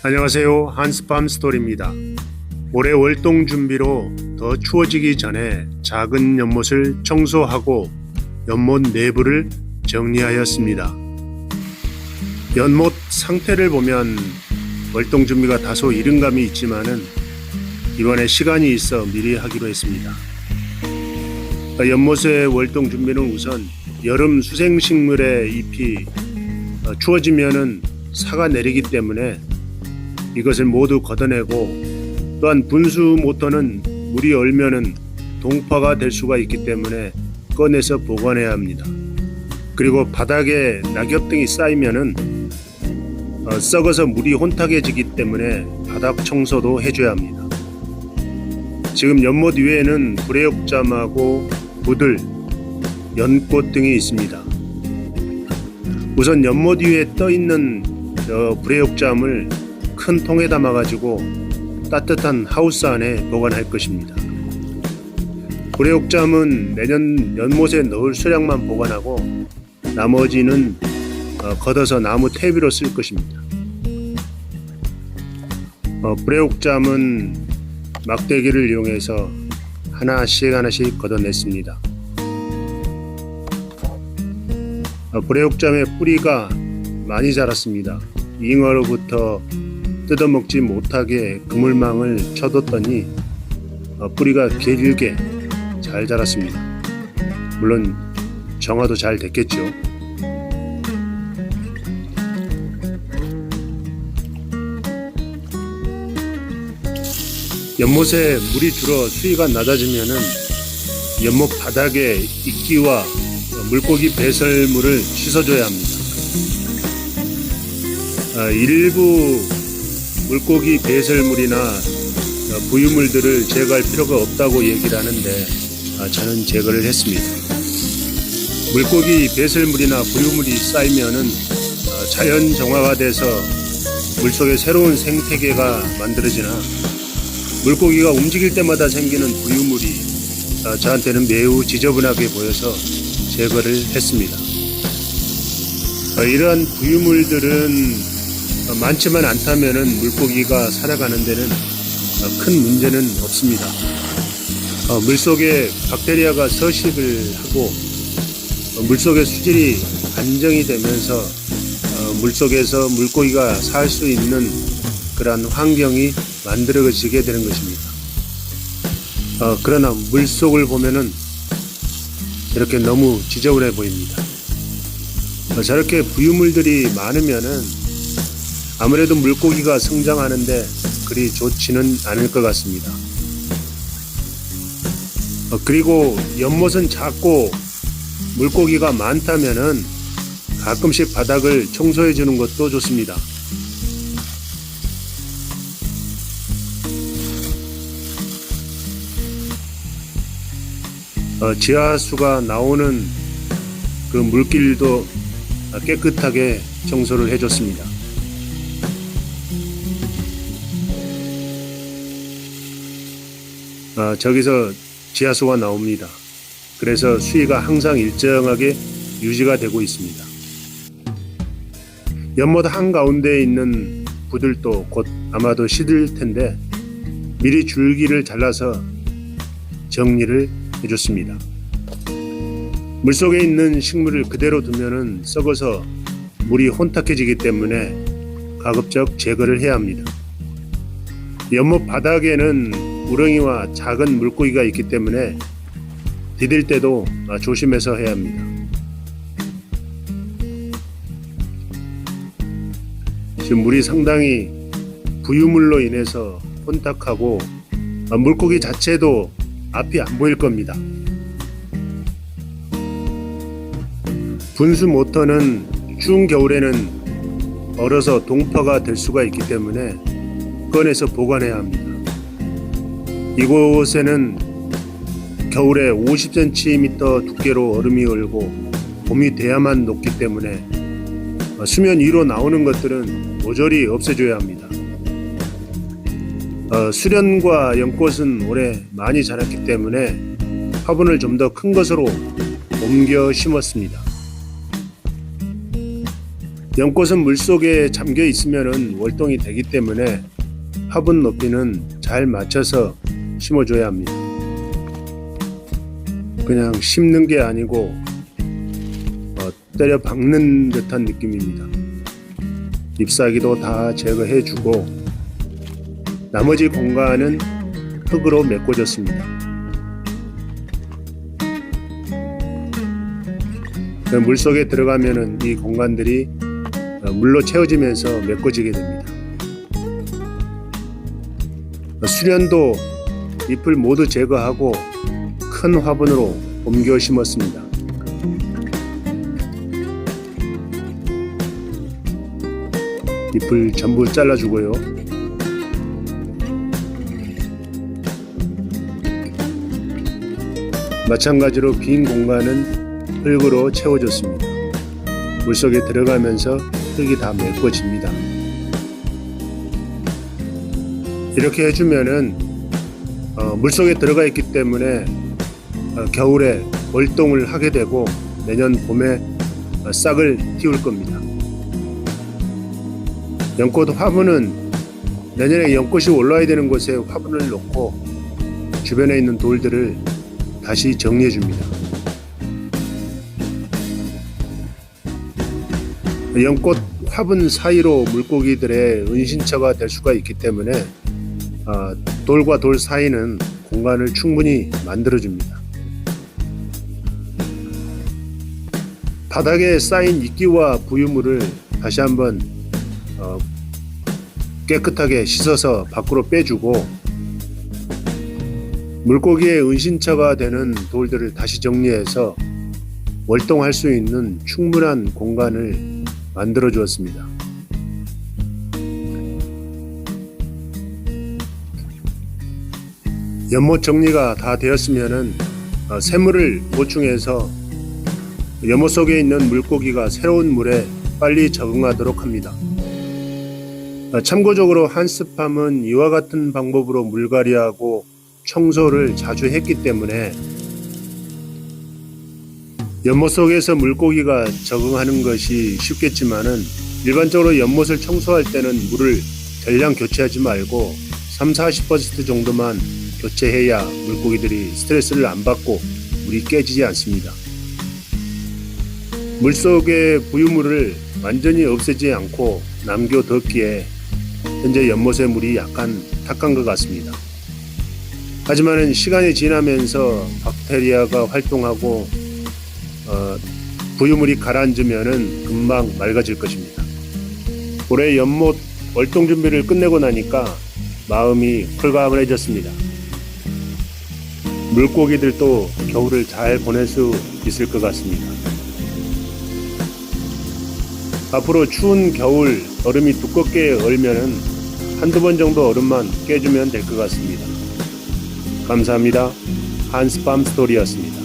안녕하세요. 한스팜 스토리입니다. 올해 월동 준비로 더 추워지기 전에 작은 연못을 청소하고 연못 내부를 정리하였습니다. 연못 상태를 보면 월동 준비가 다소 이른 감이 있지만은 이번에 시간이 있어 미리 하기로 했습니다. 연못의 월동 준비는 우선 여름 수생식물의 잎이 어, 추워지면은 사가 내리기 때문에 이것을 모두 걷어내고 또한 분수 모터는 물이 얼면은 동파가 될 수가 있기 때문에 꺼내서 보관해야 합니다. 그리고 바닥에 낙엽 등이 쌓이면은 어, 썩어서 물이 혼탁해지기 때문에 바닥 청소도 해줘야 합니다. 지금 연못 위에는 불의옥잠하고 부들, 연꽃 등이 있습니다. 우선 연못 위에 떠 있는 불의옥잠을 큰 통에 담아가지고 따뜻한 하우스 안에 보관할 것입니다. 불의옥잠은 내년 연못에 넣을 수량만 보관하고 나머지는 어, 걷어서 나무 퇴비로 쓸 것입니다. 어, 불의옥잠은 막대기를 이용해서 하나씩 하나씩 걷어냈습니다. 어, 불의옥잠의 뿌리가 많이 자랐습니다. 잉어로부터 뜯어먹지 못하게 그물망을 쳐뒀더니 어, 뿌리가 길게 잘 자랐습니다. 물론 정화도 잘 됐겠죠. 연못에 물이 줄어 수위가 낮아지면은 연못 바닥에 이끼와 물고기 배설물을 씻어줘야 합니다. 아, 일부 물고기 배설물이나 어, 부유물들을 제거할 필요가 없다고 얘기를 하는데 아, 저는 제거를 했습니다. 물고기 배설물이나 부유물이 쌓이면은 어, 자연 정화가 돼서 물속에 새로운 생태계가 만들어지나 물고기가 움직일 때마다 생기는 부유물이 어, 저한테는 매우 지저분하게 보여서 제거를 했습니다. 어, 이러한 부유물들은 어, 많지만 않다면은 물고기가 살아가는 데는 어, 큰 문제는 없습니다. 어, 물속에 박테리아가 서식을 하고 어, 물속의 수질이 안정이 되면서 어, 물속에서 물고기가 살 수 있는 그러한 환경이 만들어지게 되는 것입니다. 어, 그러나 물속을 보면은 이렇게 너무 지저분해 보입니다. 어, 저렇게 부유물들이 많으면은 아무래도 물고기가 성장하는데 그리 좋지는 않을 것 같습니다. 어, 그리고 연못은 작고 물고기가 많다면은 가끔씩 바닥을 청소해 주는 것도 좋습니다. 어, 지하수가 나오는 그 물길도 깨끗하게 청소를 해줬습니다. 어, 저기서 지하수가 나옵니다. 그래서 수위가 항상 일정하게 유지가 되고 있습니다. 연못 한가운데에 있는 부들도 곧 아마도 시들 텐데 미리 줄기를 잘라서 정리를 해줬습니다. 물속에 있는 식물을 그대로 두면은 썩어서 물이 혼탁해지기 때문에 가급적 제거를 해야 합니다. 연못 바닥에는 우렁이와 작은 물고기가 있기 때문에 디딜 때도 조심해서 해야 합니다. 지금 물이 상당히 부유물로 인해서 혼탁하고 물고기 자체도 앞이 안 보일 겁니다. 분수 모터는 추운 겨울에는 얼어서 동파가 될 수가 있기 때문에 꺼내서 보관해야 합니다. 이곳에는 겨울에 50cm 두께로 얼음이 얼고 봄이 돼야만 녹기 때문에 수면 위로 나오는 것들은 모조리 없애줘야 합니다. 어, 수련과 연꽃은 올해 많이 자랐기 때문에 화분을 좀 더 큰 것으로 옮겨 심었습니다. 연꽃은 물속에 잠겨 있으면 월동이 되기 때문에 화분 높이는 잘 맞춰서 심어줘야 합니다. 그냥 심는 게 아니고 어, 때려 박는 듯한 느낌입니다. 잎사귀도 다 제거해주고 나머지 공간은 흙으로 메꿔줬습니다. 그 물속에 들어가면은 이 공간들이 어, 물로 채워지면서 메꿔지게 됩니다. 어, 수련도 잎을 모두 제거하고 큰 화분으로 옮겨 심었습니다. 잎을 전부 잘라주고요. 마찬가지로 빈 공간은 흙으로 채워졌습니다. 물속에 들어가면서 흙이 다 메꿔집니다. 이렇게 해주면은 어, 물속에 들어가 있기 때문에 어, 겨울에 월동을 하게 되고 내년 봄에 어, 싹을 틔울 겁니다. 연꽃 화분은 내년에 연꽃이 올라야 되는 곳에 화분을 놓고 주변에 있는 돌들을 다시 정리해 줍니다. 연꽃 화분 사이로 물고기들의 은신처가 될 수가 있기 때문에 아, 돌과 돌 사이는 공간을 충분히 만들어줍니다. 바닥에 쌓인 이끼와 부유물을 다시 한번 어, 깨끗하게 씻어서 밖으로 빼주고 물고기의 은신처가 되는 돌들을 다시 정리해서 월동할 수 있는 충분한 공간을 만들어 주었습니다. 연못 정리가 다 되었으면은 어, 새물을 보충해서 연못 속에 있는 물고기가 새로운 물에 빨리 적응하도록 합니다. 어, 참고적으로 한스팜은 이와 같은 방법으로 물갈이하고 청소를 자주 했기 때문에 연못 속에서 물고기가 적응하는 것이 쉽겠지만은 일반적으로 연못을 청소할 때는 물을 대량 교체하지 말고 3, 40% 정도만 교체해야 물고기들이 스트레스를 안 받고 물이 깨지지 않습니다. 물속의 부유물을 완전히 없애지 않고 남겨뒀기에 현재 연못의 물이 약간 탁한 것 같습니다. 하지만 시간이 지나면서 박테리아가 활동하고 어, 부유물이 가라앉으면 금방 맑아질 것입니다. 올해 연못 월동 준비를 끝내고 나니까 마음이 홀가분해졌습니다. 물고기들도 겨울을 잘 보낼 수 있을 것 같습니다. 앞으로 추운 겨울 얼음이 두껍게 얼면은 한두 번 정도 얼음만 깨주면 될 것 같습니다. 감사합니다. 한스팜 스토리였습니다.